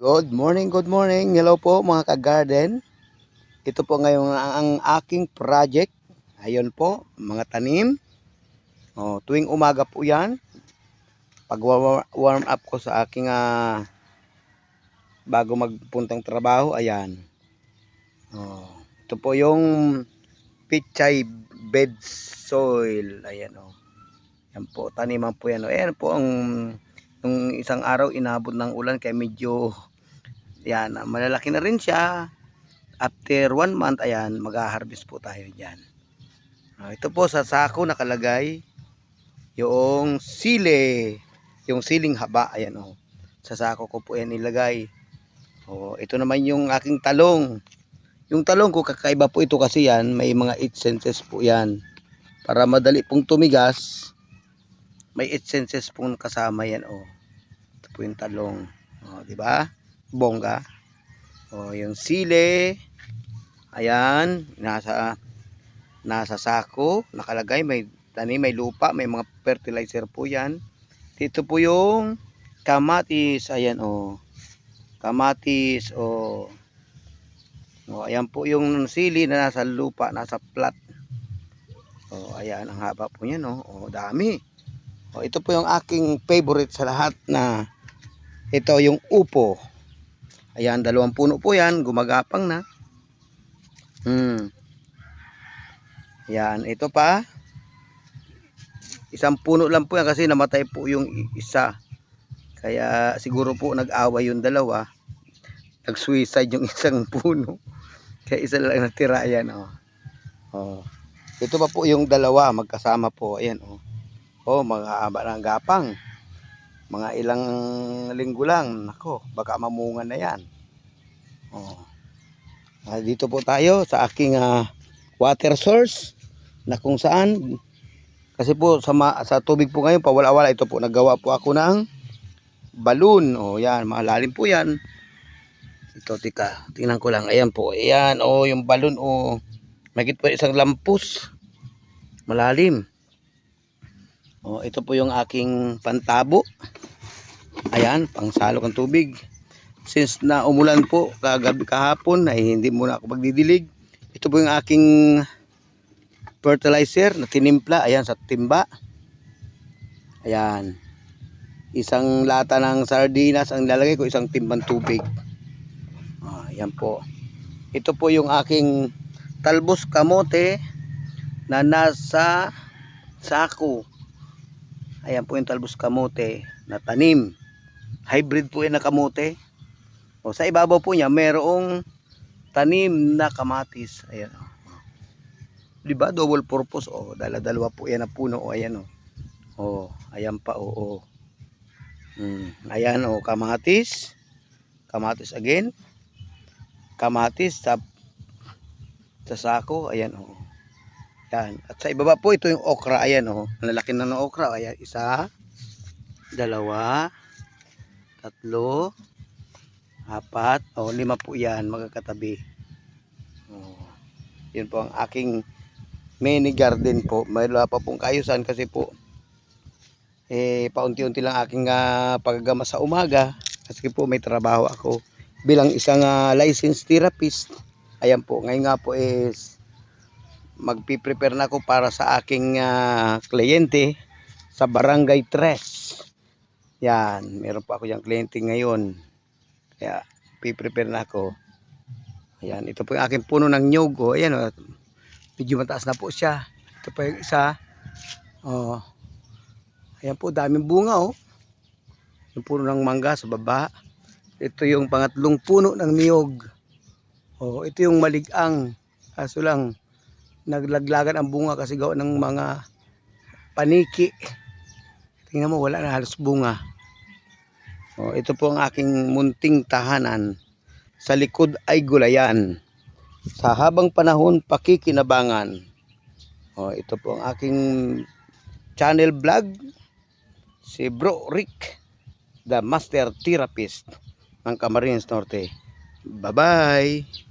Good morning, good morning. Hello po mga ka-garden. Ito po ngayon ang, aking project. Ayun po, mga tanim. Oh, tuwing umaga po 'yan. Pag wa- warm up ko sa aking ah, bago magpuntang trabaho, ayan. Oh, ito po yung pichay bed soil. Ayan oh. Yan po, taniman po yan. Oh. Ayan po ang nung isang araw inabot ng ulan kaya medyo yan, ah, malalaki na rin siya. After one month, ayan, mag-harvest po tayo dyan. Ah, ito po sa sako nakalagay yung sile, yung siling haba, ayan o. Sa sako ko po yan ilagay. O, ito naman yung aking talong. Yung talong ko, kakaiba po ito kasi yan, may mga 8 senses po yan. Para madali pong tumigas, may 8 senses pong kasama yan o. Ito po yung talong. O, di ba? Bongga. O, yung sile. Ayan, nasa nasa sako, nakalagay may tanim, may lupa, may mga fertilizer po 'yan. Dito po yung kamatis, ayan o. Kamatis o O, ayan po yung sili na nasa lupa, nasa plat. O, ayan, ang haba po niyan, o. O, dami. O, ito po yung aking favorite sa lahat na ito yung upo. Ayan, dalawang puno po yan. Gumagapang na. Hmm. Ayan, ito pa. Isang puno lang po yan kasi namatay po yung isa. Kaya siguro po nag-away yung dalawa. Nag-suicide yung isang puno. Kaya isa lang natira. Ayan, oh. oh. Ito pa po yung dalawa. Magkasama po. Ayan, oh. Oh, mga haba ng gapang mga ilang linggo lang. Nako baka mamungan na yan. Oh. Ah, dito po tayo sa aking ah, water source na kung saan. Kasi po sa, ma- sa tubig po ngayon pawala-wala. Ito po naggawa po ako ng balloon. Oh yan malalim po yan. Ito tika tingnan ko lang. Ayan po ayan oh yung balloon oh. Magit po isang lampus. Malalim. Oh, ito po yung aking pantabo. Ayan, pangsalok ng tubig. Since na umulan po kagabi kahapon ay hindi muna ako magdidilig. Ito po yung aking fertilizer na tinimpla. Ayan, sa timba. Ayan. Isang lata ng sardinas ang lalagay ko, isang timbang tubig. Ah, ayan po. Ito po yung aking talbos kamote na nasa sako. Ayan po yung talbos kamote na tanim. Hybrid po yan na kamote. O sa ibabaw po niya mayroong tanim na kamatis. Ayan o. Di ba? Double purpose. O, dala-dalawa po yan na puno. O, ayan o. O, ayan pa. O, o. Hmm. Ayan o, kamatis. Kamatis again. Kamatis sa sa sako. Ayan o. Yan. At sa ibaba po ito yung okra. Ayan. Ang lalaki na ng okra. Ayan. Isa, dalawa, tatlo, apat, o lima po yan magkakatabi. Oh. Yun po ang aking mini garden po. May pa pong kayusan kasi po eh paunti-unti lang aking uh, paggagama sa umaga kasi po may trabaho ako bilang isang ah, licensed therapist. Ayan po. Ngayon nga po is magpi-prepare na ako para sa aking ah, kliyente sa Barangay 3. Yan, meron pa ako yung kliyente ngayon. Kaya piprepare na ako. Ayan, ito po yung aking puno ng nyog. Oh, ayan, oh, medyo mataas na po siya. Ito pa yung isa. Oh. Ayan po, daming bunga oh. Yung puno ng mangga sa baba. Ito yung pangatlong puno ng niyog. Oh, ito yung maligang. Kaso lang, naglaglagan ang bunga kasi gawa ng mga paniki. Tingnan mo, wala na halos bunga. Oh, ito po ang aking munting tahanan. Sa likod ay gulayan. Sa habang panahon, pakikinabangan. Oh, ito po ang aking channel vlog. Si Bro Rick, the Master Therapist ng Camarines Norte. Bye-bye!